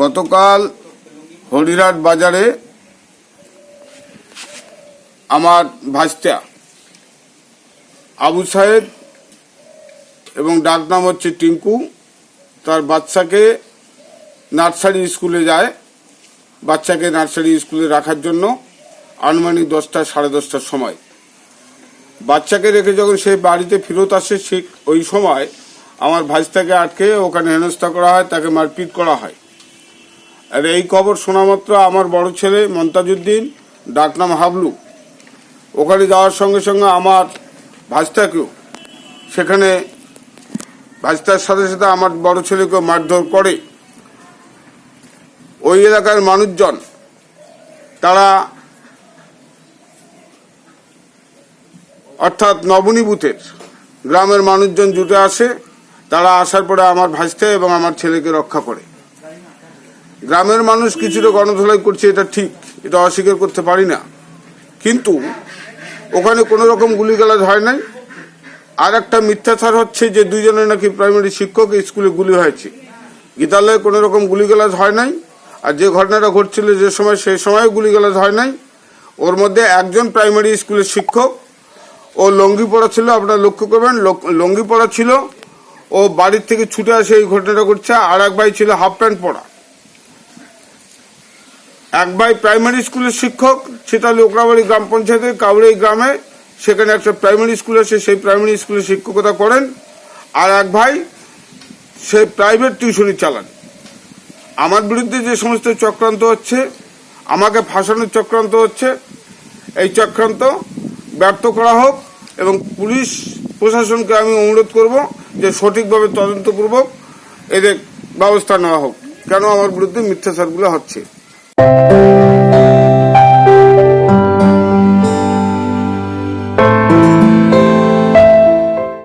গতকাল হরিরাট বাজারে আমার ভাস্তা আবু সাহেব এবং ডাক নাম হচ্ছে টিঙ্কু, তার বাচ্চাকে নার্সারি স্কুলে যায়, বাচ্চাকে নার্সারি স্কুলে রাখার জন্য আনুমানিক দশটা, সাড়ে দশটার সময়। বাচ্চাকে রেখে যখন সে বাড়িতে ফেরত আসে, ঠিক ওই সময় আমার ভাইস্তাকে আটকে ওখানে হেনস্থা করা হয়, তাকে মারপিট করা হয়। আর এই খবর শোনা মাত্র আমার বড় ছেলে মন্তাজুদ্দিন ডাকনাম হাবলু। ওখানে যাওয়ার সঙ্গে সঙ্গে আমার ভাইস্তাকেও সেখানে ভাইস্তার সাথে সাথে আমার বড় ছেলেকেও মারধর করে। ওই এলাকার মানুষজন, তারা অর্থাৎ নবনী বুথের গ্রামের মানুষজন জুটে আসে। তারা আসার পরে আমার ভাসতে এবং আমার ছেলেকে রক্ষা করে। গ্রামের মানুষ কিছুটা গণধোলাই করছে, এটা ঠিক। এটা অস্বীকার করতে পারি না। কিন্তু ওখানে কোনো রকম গুলিগালাজ হয় নাই। আর একটা মিথ্যাচার হচ্ছে যে দুইজনের নাকি প্রাইমারি শিক্ষক স্কুলে গুলি হয়েছে। গীতালয়ে কোনো রকম গুলিগালাজ হয় নাই। আর যে ঘটনাটা ঘটছিল যে সময় সেই সময় গুলিগালাজ হয় নাই। ওর মধ্যে একজন প্রাইমারি স্কুলের শিক্ষক। ও লঙ্গি পড়া ছিল, আপনারা লক্ষ্য করবেন লঙ্গি পড়া ছিল। ও বাড়ির থেকে ছুটে আসে এই ঘটনাটা ঘটছে, আর এক ভাই ছিল হাফ প্যান্ট পরা। এক ভাই প্রাইমারি স্কুলের শিক্ষক সেটা লোকরাবাড়ি গ্রাম পঞ্চায়েতের কাউড়াই গ্রামে, সেখানে একটা প্রাইমারি স্কুল আছে, সেই প্রাইমারি স্কুলে শিক্ষকতা করেন। আর এক ভাই, সে প্রাইভেট টিউশনি চালান। আমার বিরুদ্ধে যে সমস্ত চক্রান্ত হচ্ছে, আমাকে ফাঁসানোর চক্রান্ত হচ্ছে, এই চক্রান্ত ব্যর্থ করা হোক এবং পুলিশ প্রশাসনকে আমি অনুরোধ করব যে সঠিকভাবে তদন্তপূর্বক এদের ব্যবস্থা নেওয়া হোক। কেন আমার বিরুদ্ধে মিথ্যাচারগুলো হচ্ছে? Thank you.